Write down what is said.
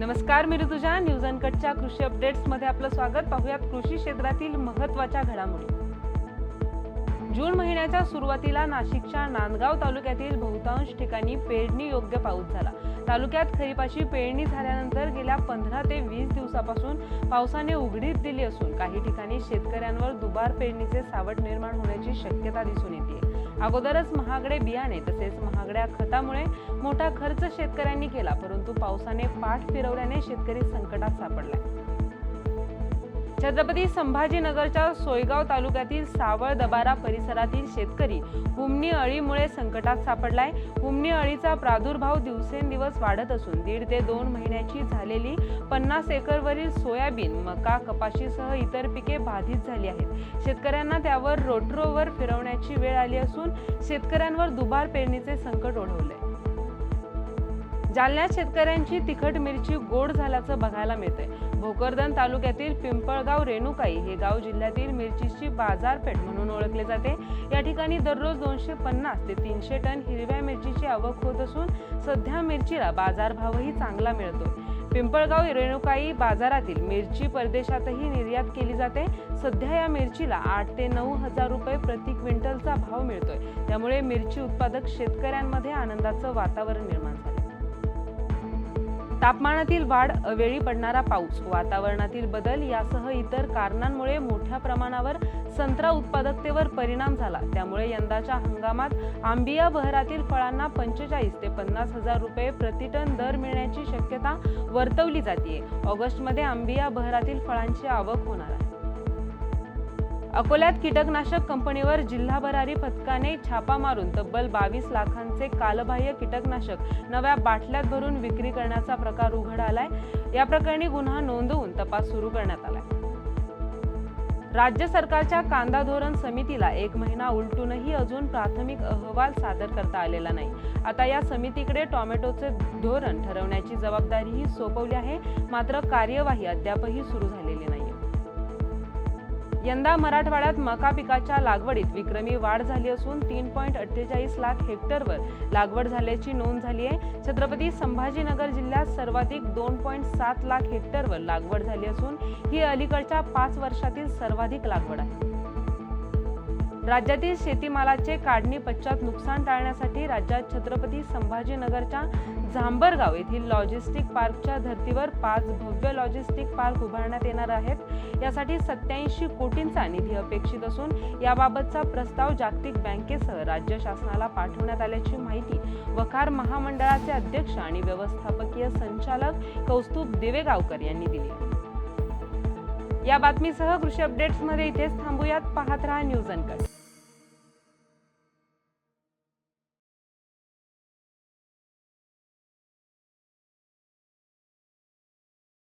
नमस्कार मी ऋतुजा. न्यूज अनकटच्या कृषी अपडेट्समध्ये आपलं स्वागत. पाहूयात कृषी क्षेत्रातील महत्त्वाच्या घडामोडी. जून महिन्याच्या सुरुवातीला नाशिकच्या नांदगाव तालुक्यातील बहुतांश ठिकाणी पेरणी योग्य पाऊस झाला. तालुक्यात खरीपाची पेरणी झाल्यानंतर गेल्या पंधरा ते वीस दिवसापासून पावसाने उघडीप दिली असून काही ठिकाणी शेतकऱ्यांवर दुबार पेरणीचे सावट निर्माण होण्याची शक्यता दिसून येते अगोदरच महागडे बियाणे तसेच महागड्या खतामुळे मोठा खर्च शेतकऱ्यांनी केला परंतु पावसाने पाठ फिरवल्याने शेतकरी संकटात सापडलाय. छत्रपती संभाजीनगरच्या सोयगाव तालुक्यातील सावळ दबारा परिसरातील शेतकरी हुमणी अळीमुळे संकटात सापडलाय. हुमणी अळीचा प्रादुर्भाव दिवसेंदिवस वाढत असून दीड ते दोन महिन्याची झालेली पन्नास एकरवरील सोयाबीन मका कपाशीसह इतर पिके बाधित झाली आहेत. शेतकऱ्यांना त्यावर रोटरोवर फिरवण्याची वेळ आली असून शेतकऱ्यांवर दुबार पेरणीचे संकट ओढवले जालन्यात शेतकऱ्यांची तिखट मिरची गोड झाल्याचं बघायला मिळतंय. भोकरदन तालुक्यातील पिंपळगाव रेणुकाई हे गाव जिल्ह्यातील मिरचीची बाजारपेठ म्हणून ओळखले जाते. या ठिकाणी दररोज दोनशे पन्नास ते तीनशे टन हिरव्या मिरचीची आवक होत असून सध्या मिरचीला बाजारभावही चांगला मिळतो पिंपळगाव रेणुकाई बाजारातील मिरची परदेशातही निर्यात केली जाते. सध्या या मिरचीला आठ ते नऊ हजार रुपये प्रति क्विंटलचा भाव मिळतोय. त्यामुळे मिरची उत्पादक शेतकऱ्यांमध्ये आनंदाचं वातावरण निर्माण झालं तापमानातील वाढ अवेळी पडणारा पाऊस वातावरणातील बदल यासह इतर कारणांमुळे मोठ्या प्रमाणावर संत्रा उत्पादकतेवर परिणाम झाला. त्यामुळे यंदाच्या हंगामात आंबिया बहरातील फळांना पंचेचाळीस ते पन्नास हजार रुपये प्रतिटन दर मिळण्याची शक्यता वर्तवली जाते ऑगस्टमध्ये आंबिया बहरातील फळांची आवक होणार आहे. अकोल्यात कीटकनाशक कंपनीवर जिल्हा भरारी पथकाने छापा मारून तब्बल बावीस लाखांचे कालबाह्य कीटकनाशक नव्या बाटल्यात भरून विक्री करण्याचा प्रकार उघड आलाय या प्रकरणी गुन्हा नोंदवून तपास सुरू करण्यात आलाय. राज्य सरकारच्या कांदा धोरण समितीला एक महिना उलटूनही अजून प्राथमिक अहवाल सादर करता आलेला नाही. आता या समितीकडे टोमॅटोचे धोरण ठरवण्याची जबाबदारीही सोपवली आहे. मात्र कार्यवाही अद्यापही सुरू झालेली नाही. यंदा मराठवाड्यात मका पिकाच्या लागवडीत विक्रमी वाढ झाली असून तीन पॉईंट अठ्ठेचाळीस लाख हेक्टरवर लागवड झाल्याची नोंद झाली आहे. छत्रपती संभाजीनगर जिल्ह्यात सर्वाधिक दोन पॉईंट सात लाख हेक्टरवर लागवड झाली असून ही अलीकडच्या पाच वर्षातील सर्वाधिक लागवड आहे. राज्यातील शेतीमालाचे काढणी पश्चात नुकसान टाळण्यासाठी राज्यात छत्रपती संभाजीनगरच्या झांबरगाव येथील लॉजिस्टिक पार्कच्या धर्तीवर पाच भव्य लॉजिस्टिक पार्क उभारण्यात येणार आहेत. यासाठी सत्याऐंशी कोटींचा निधी अपेक्षित असून याबाबतचा प्रस्ताव जागतिक बँकेसह राज्य शासनाला पाठवण्यात आल्याची माहिती वखार महामंडळाचे अध्यक्ष आणि व्यवस्थापकीय संचालक कौस्तुभ देवेगावकर यांनी दिली या बातमीसह कृषी अपडेट्समध्ये इथेच थांबूयात. पाहत राहा न्यूज अनकट.